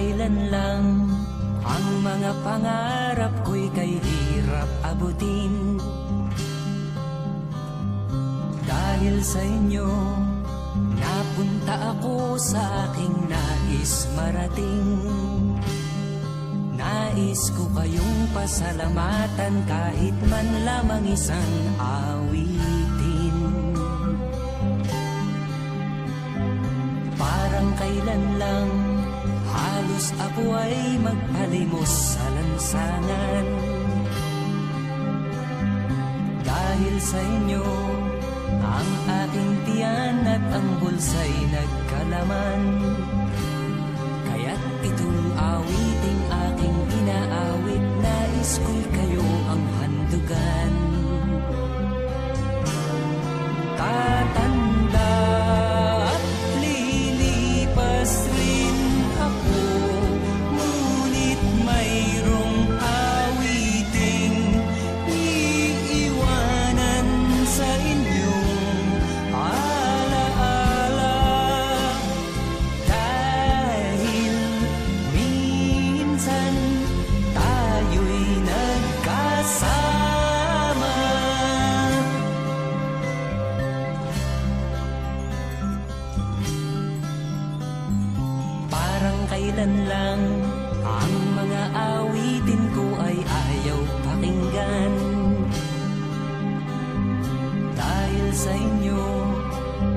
kailan lang. Ang mga pangarap ko'y kay hirap abutin. Dahil sa inyo Napunta ako sa aking nais marating. Nais ko kayong pasalamatan kahit man lamang isang awitin. Parang kailan lang halos ako ay magpalimos sa lansangan. Dahil sa inyo ang aking tiyan at ang bulsa'y nagkalaman kailan lang. Ang mga awitin ko ay ayaw pakinggan. Dahil sa inyo,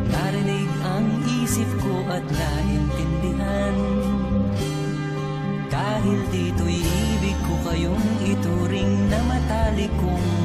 narinig ang isip ko at naintindihan. Dahil dito'y ibig ko kayong ituring na matalik kong